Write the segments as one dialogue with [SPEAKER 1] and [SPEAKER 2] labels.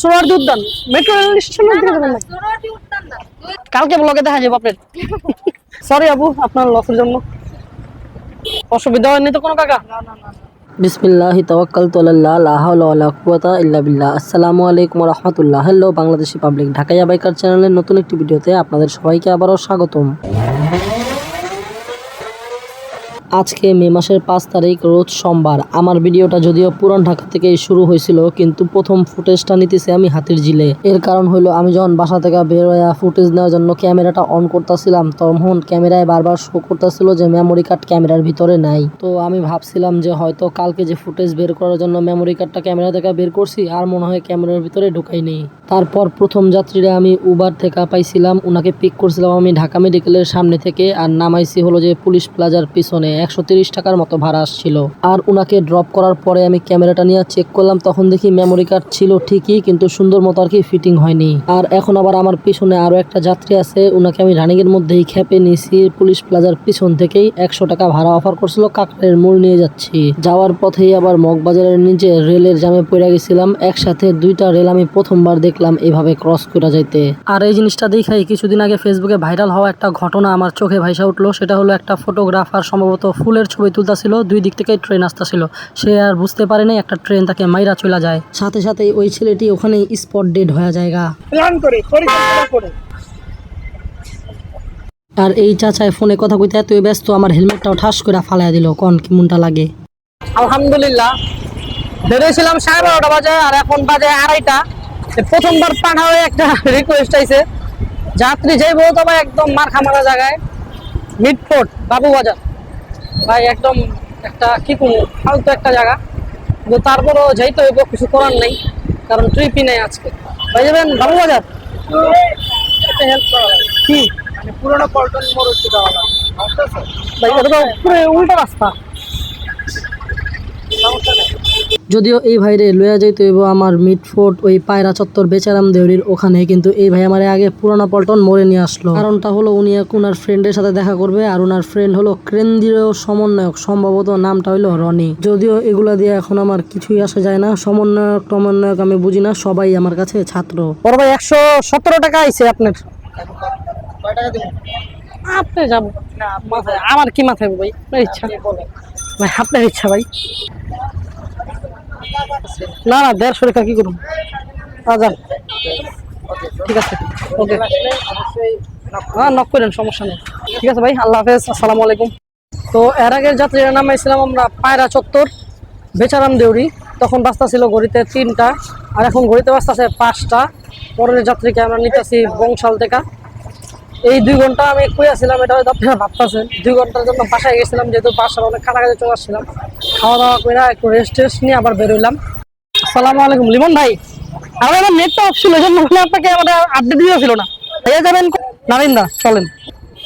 [SPEAKER 1] সোনারদি উদ্যান metro rail station থেকে যাবেন নাকি? কালকে ব্লগে দেখা যাবে আপনার। সরি আবু আপনার লসের জন্য। অসুবিধা হয়নি তো কোনো কাকা?
[SPEAKER 2] বিসমিল্লাহি তাওয়াক্কালতু আলাল্লাহ লা হাওলা ওয়ালা কুওয়াতা ইল্লা বিল্লাহ। আসসালামু আলাইকুম ওয়া রাহমাতুল্লাহ। Hello Bangladeshi public Dhakaiya biker চ্যানেলের নতুন একটি ভিডিওতে আপনাদের সবাইকে আবারও স্বাগতম। আজকে মে মাসের পাঁচ তারিখ, রোজ সোমবার। আমার ভিডিওটা যদিও পুরান ঢাকা থেকেই শুরু হয়েছিল, কিন্তু প্রথম ফুটেজটা নিতেছি আমি হাতির জিলে এর কারণ হলো আমি যখন বাসা থেকে বের হয়ে ফুটেজ নেওয়ার জন্য ক্যামেরাটা অন করতেছিলাম, তখন ক্যামেরায় বারবার শো করতেছিল যে মেমোরি কার্ড ক্যামেরার ভিতরে নাই। তো আমি ভাবছিলাম যে হয়তো কালকে যে ফুটেজ বের করার জন্য মেমোরি কার্ডটা ক্যামেরা থেকে বের করছি, আর মনে হয় ক্যামেরার ভিতরে ঢুকাইনি তারপর প্রথম যাত্রীরা আমি উবার থেকে পাইছিলাম ওনাকে পিক করছিলাম আমি ঢাকা মেডিকেলের সামনে থেকে, আর নামাইছি হলো যে পুলিশ প্লাজার পিছনে। একশো তিরিশ টাকার মতো ভাড়া আসছিল। আর ওনাকে ড্রপ করার পরে আমি ক্যামেরাটা নিয়ে চেক করলাম, তখন দেখি মেমোরি কার্ড ছিল ঠিকই, কিন্তু সুন্দর মতো আর কি ফিটিং হয়নি। আর এখন আবার আমার পিছনে আরও একটা যাত্রী আছে ওনাকে আমি রানিং এর মধ্যেই খেপে নিয়েছি, পুলিশ প্লাজার পিছন থেকেই একশো টাকা ভাড়া অফার করছিল কাকরের মূল নিয়ে যাচ্ছি। যাওয়ার পথেই আবার মগবাজারের নিচে রেলের জামে পড়ে গেছিলাম, একসাথে দুইটা রেল আমি প্রথমবার দেখলাম এভাবে ক্রস করে যাইতে। আর এই জিনিসটা দেখাই, কিছুদিন আগে ফেসবুকে ভাইরাল হওয়া একটা ঘটনা আমার চোখে ভাইসা উঠল, সেটা হলো একটা ফটোগ্রাফার সম্ভবত ফুলের ছবি তুলতাছিল দুই দিক থেকে ট্রেন আসতেছিল। সে আর বুঝতে পারেনি একটা ট্রেন তাকে মাইরা চলে যায়। সাথে সাথে ওই ছেলেটি ওখানে স্পট ডেড হয়ে জায়গা
[SPEAKER 1] প্ল্যান করে করে।
[SPEAKER 2] আর এই চাচায় ফোনে কথা কইতে এতই ব্যস্ত আমার হেলমেটটাও ঠাস করে ফালাই দিল। কোন কেমনটা লাগে?
[SPEAKER 1] আলহামদুলিল্লাহ। বেরোয়েছিলাম সাড়ে বারোটা বাজে আর এখন বাজে আড়াইটা। প্রথমবার পাঠাবে একটা রিকোয়েস্ট আইছে। যাত্রী যাইবো তবে একদম মার খামারা জায়গায় মিটফোর্ট বাবুবাজার। ভাই একদম একটা কি কোনো ফালতু একটা জায়গা। কিন্তু তারপরও যাইতে হইব কিছু করার নাই কারণ ট্রিপই নেই আজকে। ভাই যাবেন ভালো বাজার কি?
[SPEAKER 3] মানে পুরোনো পল্টন মোড় হচ্ছে
[SPEAKER 1] ভাই তো পুরো উল্টা রাস্তা।
[SPEAKER 2] যদিও এই ভাইরে লইয়া যাইতে হইব আমার মিটফোর্ট ওই পায়রা চত্বর বেচারাম দেউরির ওখানে কিন্তু এই ভাই আমার আগে পুরানা পল্টন মরে নিয়ে আসলো। কারণটা হলো উনি এখন ওনার ফ্রেন্ডের সাথে দেখা করবে আর ওনার ফ্রেন্ড হলো কেন্দ্রীয় সমন্বয়ক সম্ভবত নামটা হইল রনি। যদিও এগুলা দিয়ে এখন আমার কিছুই আসা যায় না সমন্বয়ক টমন্বয়ক আমি বুঝি না সবাই আমার কাছে ছাত্র।
[SPEAKER 1] বড় ভাই একশো সতেরো টাকা আইছে আপনার। আপনি যাব। আমার কি মাথায় ভাই? আপনার ইচ্ছা। ভাই আপনার ইচ্ছা ভাই। না না, দেড়শো টাকা কি করুন? আজান ঠিক আছে। ওকে। হ্যাঁ নক করেন, সমস্যা নেই। ঠিক আছে ভাই, আল্লাহ হাফেজ, আসসালামু আলাইকুম। তো এর আগের যাত্রীরা নামাইছিলাম আমরা পায়রা চত্বর, বেচারাম দেউরি। তখন বাস্তা ছিল ঘড়িতে তিনটা, আর এখন ঘড়িতে বাস্তা আছে পাঁচটা। পরের যাত্রীকে আমরা নিতেছি বংশাল থেকে। এই দুই ঘণ্টা আমি কইয়াছিলাম এটা হয়তো আপনারা ভাবতেছেন। দুই ঘণ্টার জন্য বাসায় গেছিলাম, যেহেতু বাসার অনেক কাছাকাছি চলে আসছিলাম। খাওয়া দাওয়া করে একটু রেস্ট টেস্ট নিয়ে আবার বেরোইলাম। আসসালামু আলাইকুম, লিমন ভাই। আমার আমার নেটটা অফ ছিল জন্য আপনাকে আমাদের আপডেট দিয়েছিল না। ভাইয়া যাবেন নারিন্দা চলেন।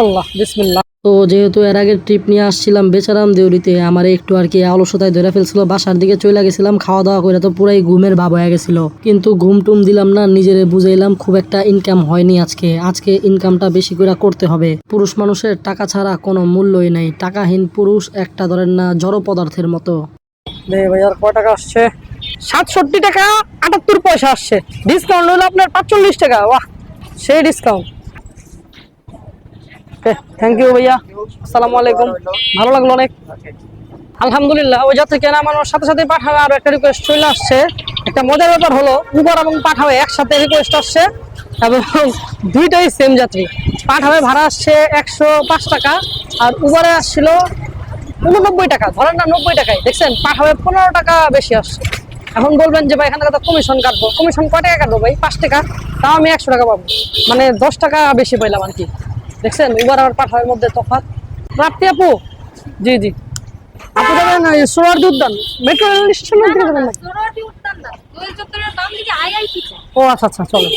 [SPEAKER 1] আল্লাহ, বিসমিল্লাহ।
[SPEAKER 2] তো যেহেতু এর আগের ট্রিপ নিয়ে আসছিলাম বেচারাম দেউরিতে, আমার একটু আর কি অলসতায় ধরে ফেলছিল, বাসার দিকে চলে গেছিলাম খাওয়া দাওয়া করে তো পুরাই ঘুমের ভাব হয়ে গেছিল। কিন্তু ঘুম টুম দিলাম না, নিজেরে বুঝাইলাম খুব একটা ইনকাম হয়নি আজকে। আজকে ইনকামটা বেশি করে করতে হবে। পুরুষ মানুষের টাকা ছাড়া কোনো মূল্যই নাই। টাকাহীন পুরুষ একটা ধরেন না জড় পদার্থের মতো।
[SPEAKER 1] দে ভাই, আর কয় টাকা আসছে? সাতষট্টি টাকা, আটাত্তর পয়সা আসছে। ডিসকাউন্ট হলো আপনার পাঁচচল্লিশ টাকা, বাহ, সেই ডিসকাউন্ট থ্যাংক ইউ ভাইয়া। আসসালামু আলাইকুম। ভালো লাগল অনেক? আলহামদুলিল্লাহ, ওই যাত্রীকে নামানোর সাথে সাথে পাঠাবে, আরও একটা রিকোয়েস্ট চলে আসছে। একটা মজার ব্যাপার হলো উবার এবং পাঠাবে একসাথে রিকোয়েস্ট আসছে, এবং দুইটাই সেম যাত্রী। পাঠাবে, ভাড়া আসছে একশো পাঁচ টাকা, আর উবারে আসছিল উননব্বই টাকা, ধরেন না নব্বই টাকায়, দেখছেন? পাঠাবে পনেরো টাকা বেশি আসছে। এখন বলবেন যে, ভাই, এখান থেকে কমিশন কাটবো। কমিশন কয় টাকা কাটবো ভাই? পাঁচ টাকা। তাও আমি একশো টাকা পাবো। মানে দশ টাকা বেশি পাইলাম আর কি। দেখছেন? উবার আর পাঠার মধ্যে তফাৎ। রাত্রি আপু? জি জি। আপু যাবেন দুধ উদ্যান মেট্রো রেল স্টেশন থেকে যাবেন নাকি
[SPEAKER 4] সোনারটি উদ্যান না?
[SPEAKER 1] ও আচ্ছা আচ্ছা চলো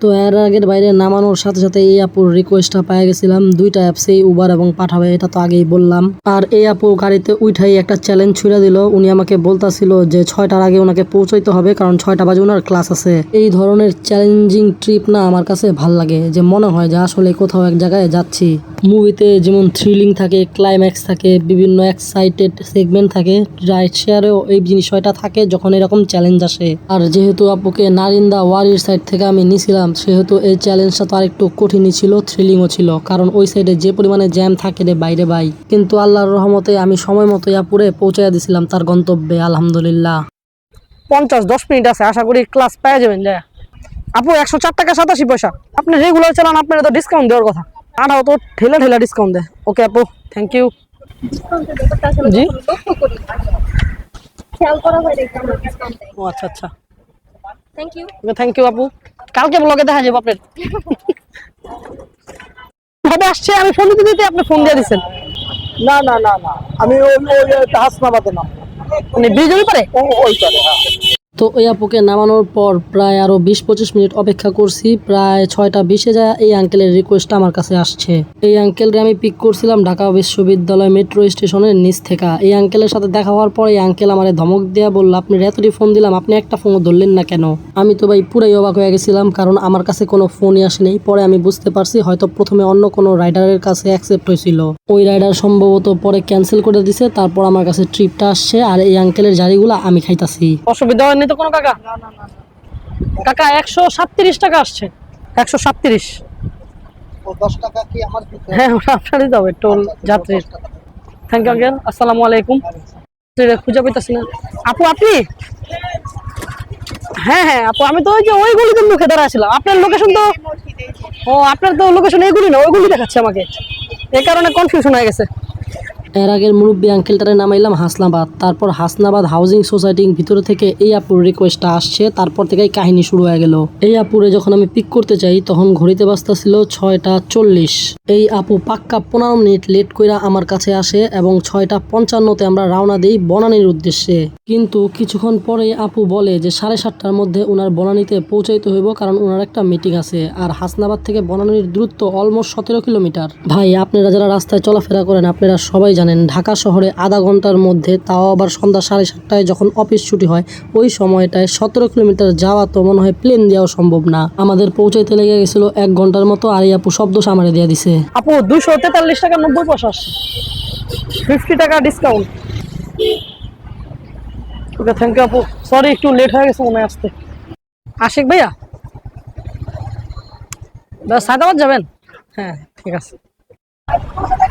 [SPEAKER 2] তো এর আগের বাইরে নামানোর সাথে সাথে এই আপুর রিকোয়েস্টটা পেয়ে গেছিলাম। দুইটা অ্যাপসেই উবার এবং পাঠাবে এটা তো আগেই বললাম। আর এই আপু গাড়িতে উঠাই একটা চ্যালেঞ্জ ছুড়ে দিল। উনি আমাকে বলতাছিল যে ছয়টার আগে ওনাকে পৌঁছাইতে হবে, কারণ ছয়টা বাজে ওনার ক্লাস আছে। এই ধরনের চ্যালেঞ্জিং ট্রিপ না আমার কাছে ভালো লাগে, যে মনে হয় যে আসলে কোথাও এক জায়গায় যাচ্ছি। মুভিতে যেমন থ্রিলিং থাকে ক্লাইম্যাক্স থাকে, বিভিন্ন এক্সাইটেড সেগমেন্ট থাকে রাইড শেয়ারেও এই বিষয়টা থাকে যখন এরকম চ্যালেঞ্জ আসে। আর যেহেতু আপুকে নারিন্দা ওয়ারির সাইড থেকে আমি নিছিলাম সেহেতু এই চ্যালেঞ্জটা তো আরেকটু কঠিনই ছিল থ্রিলিংও ছিল কারণ ওই সাইডে যে পরিমাণে জ্যাম থাকে রে বাইরে বাই কিন্তু আল্লাহর রহমতে আমি সময় মতো আপুরে পৌঁছায় দিছিলাম তার গন্তব্যে আলহামদুলিল্লাহ।
[SPEAKER 1] পঞ্চাশ দশ মিনিট আছে আশা করি ক্লাস পেয়ে যাবেন যা আপু একশো চার টাকা সাতাশি পয়সা। আপনি রেগুলার চালান আপনার তো ডিসকাউন্ট দেওয়ার কথা। আঠাও তো ঠেলা ঠেলা ডিসকাউন্ট দেয় ওকে আপু থ্যাংক ইউ জি? ও আচ্ছা আচ্ছা।
[SPEAKER 4] থ্যাংক ইউ
[SPEAKER 1] থ্যাংক ইউ আপু। কালকে ব্লগে দেখা যাবে আপনার। কবে আসছে আমি ফোন দিতে দিতে আপনি ফোন দিয়ে দিচ্ছেন
[SPEAKER 3] না না না না। আমি ওই ওই হাসনাবাদে না।
[SPEAKER 1] মানে ব্রিজ ওই পারে?
[SPEAKER 3] ওই পারে হ্যাঁ।
[SPEAKER 2] তো ওই আপুকে নামানোর পর প্রায় আরও বিশ পঁচিশ মিনিট অপেক্ষা করছি, প্রায় ছয়টা বিশে যায় এই আঙ্কেলের রিকোয়েস্টটা আমার কাছে আসছে। এই আঙ্কেলরে আমি পিক করছিলাম ঢাকা বিশ্ববিদ্যালয় মেট্রো স্টেশনের নিচ থেকে। এই আঙ্কেলের সাথে দেখা হওয়ার পর এই আঙ্কেল আমার ধমক দেওয়া বলল আপনি এতটি ফোন দিলাম, আপনি একটা ফোনও ধরলেন না কেন? আমি তো ভাই পুরাই অবাক হয়ে গেছিলাম, কারণ আমার কাছে কোনো ফোনই আসেনি। পরে আমি বুঝতে পারছি হয়তো প্রথমে অন্য কোনো রাইডারের কাছে অ্যাকসেপ্ট হয়েছিল। ওই রাইডার সম্ভবত পরে ক্যান্সেল করে দিছে, তারপর আমার কাছে ট্রিপটা আসছে আর এই আঙ্কেলের জারিগুলো আমি খাইতাছি।
[SPEAKER 1] অসুবিধা হয়নি তো কোনো কাকা? কাকা একশো সাতত্রিশ টাকা আসছে। একশো সাতত্রিশ? হ্যাঁ ওটা আপনারই তো হবে টোল যাত্রীর। থ্যাংক ইউ আঙ্কেল আসসালামু আলাইকুম। খুঁজে পাইতেছি না। আপু আপনি? হ্যাঁ হ্যাঁ আপু আমি তো ওই যে ওই গলিতে মুখে দাঁড়া ছিলাম। আপনার লোকেশন তো ও আপনার তো লোকেশন এইগুলি না ওইগুলি দেখাচ্ছে আমাকে। এই কারণে কনফিউশন হয়ে গেছে।
[SPEAKER 2] এর আগের মুরব্বী আঙ্কেলটারে নামাইলাম হাসনাবাদ। তারপর হাসনাবাদ হাউজিং সোসাইটির ভিতরে থেকে এই আপুর রিকোয়েস্টটা আসছে, তারপর থেকেই কাহিনী শুরু হয়ে গেল। এই আপুরে যখন আমি পিক করতে চাই তখন ঘড়িতে বাজতা ছিল ছয়টা চল্লিশ। এই আপু পাক্কা পনেরো মিনিট লেট কইরা আমার কাছে আসে এবং ছয়টা পঞ্চান্নতে আমরা রওনা দিই বনানীর উদ্দেশ্যে। কিন্তু কিছুক্ষণ পরে আপু বলে যে সাড়ে সাতটার মধ্যে ওনার বনানীতে পৌঁছাইতে হইব কারণ ওনার একটা মিটিং আছে আর হাসনাবাদ থেকে বনানীর দূরত্ব অলমোস্ট সতেরো কিলোমিটার। ভাই, আপনারা যারা রাস্তায় চলাফেরা করেন, আপনারা সবাই জানেন ঢাকা শহরে আধা ঘণ্টার মধ্যে, তাও আবার সন্ধ্যা সাড়ে সাতটায় যখন অফিস ছুটি হয়, ওই সময়টায় সতেরো কিলোমিটার যাওয়া তো মনে হয় প্লেন দেওয়া সম্ভব না। আমাদের পৌঁছাইতে লেগে গেছিল এক ঘণ্টার মতো, আর আপু শব্দ সামারে দিয়ে দিছে।
[SPEAKER 1] আপু দুশো তেতাল্লিশ টাকা নব্বই পয়সা ফিফটি টাকা ডিসকাউন্ট ওকে থ্যাংক ইউ আপু। সরি একটু লেট হয়ে গেছে মনে আসতে। আশিক ভাইয়া? ব্যাস সায়দাবাদ যাবেন? হ্যাঁ ঠিক আছে।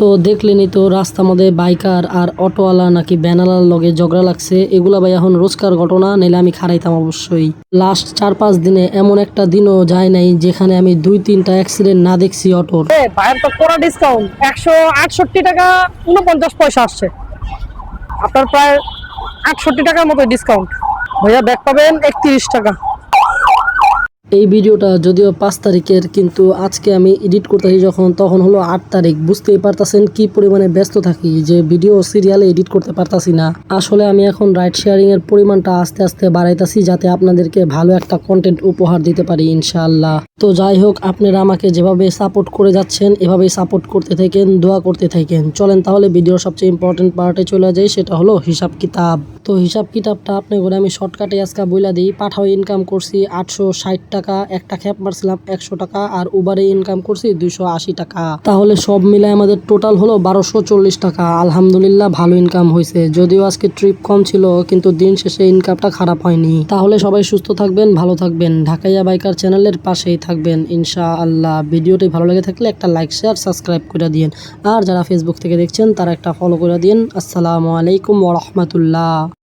[SPEAKER 2] তো দেখলেনি তো রাস্তার মধ্যে বাইকার আর অটোওয়ালা নাকি ব্যানালার লগে ঝগড়া লাগছে। এগুলা ভাই এখন রোজকার ঘটনা, নাইলে আমি খারাইতাম অবশ্যই। লাস্ট চার পাঁচ দিনে এমন একটা দিনও যায় নাই যেখানে আমি দুই তিনটা অ্যাক্সিডেন্ট না দেখছি অটোর।
[SPEAKER 1] ভাইয়ের তো করা ডিসকাউন্ট একশো আটষট্টি টাকা উনপঞ্চাশ পয়সা আসছে। আপনার প্রায় আটষট্টি টাকার মতো ডিসকাউন্ট ভাইয়া ব্যাগ পাবেন একত্রিশ টাকা।
[SPEAKER 2] এই ভিডিওটা যদিও পাঁচ তারিখের, কিন্তু আজকে আমি এডিট করতেছি যখন, তখন হলো আট তারিখ। বুঝতেই পারতাছেন কি পরিমাণে ব্যস্ত থাকি যে ভিডিও সিরিয়ালে এডিট করতে পারতাছি না। আসলে আমি এখন রাইড শেয়ারিং এর পরিমাণটা আস্তে আস্তে বাড়াইতাছি যাতে আপনাদেরকে ভালো একটা কন্টেন্ট উপহার দিতে পারি, ইনশাআল্লাহ। তো যাই হোক, আপনারা আমাকে যেভাবে সাপোর্ট করে যাচ্ছেন, এভাবেই সাপোর্ট করতে থাকেন, দোয়া করতে থাকেন। চলেন তাহলে ভিডিওর সবচেয়ে ইম্পর্টেন্ট পার্টে চলে যাই, সেটা হলো হিসাব কিতাব। তো হিসাব কিতাবটা আপনি করে আমি শর্টকাটে আজকে বইলা দিই। পাঠাও ইনকাম করছি আটশো ষাট টাকা, একটা খ্যাপ মারছিলাম একশো টাকা আর উবারে ইনকাম করছি দুইশো আশি টাকা। তাহলে সব মিলে আমাদের টোটাল হলো বারোশো চল্লিশ টাকা। আলহামদুলিল্লাহ ভালো ইনকাম হয়েছে। যদিও আজকে ট্রিপ কম ছিল, কিন্তু দিন শেষে ইনকামটা খারাপ হয়নি। তাহলে সবাই সুস্থ থাকবেন, ভালো থাকবেন। ঢাকাইয়া বাইকার চ্যানেলের পাশেই থাকবেন ইনশা আল্লাহ ভিডিওটি ভালো লেগে থাকলে একটা লাইক শেয়ার সাবস্ক্রাইব করে দিন আর যারা ফেসবুক থেকে দেখছেন, তারা একটা ফলো করে দিন আসসালামু আলাইকুম ওরহমতুল্লাহ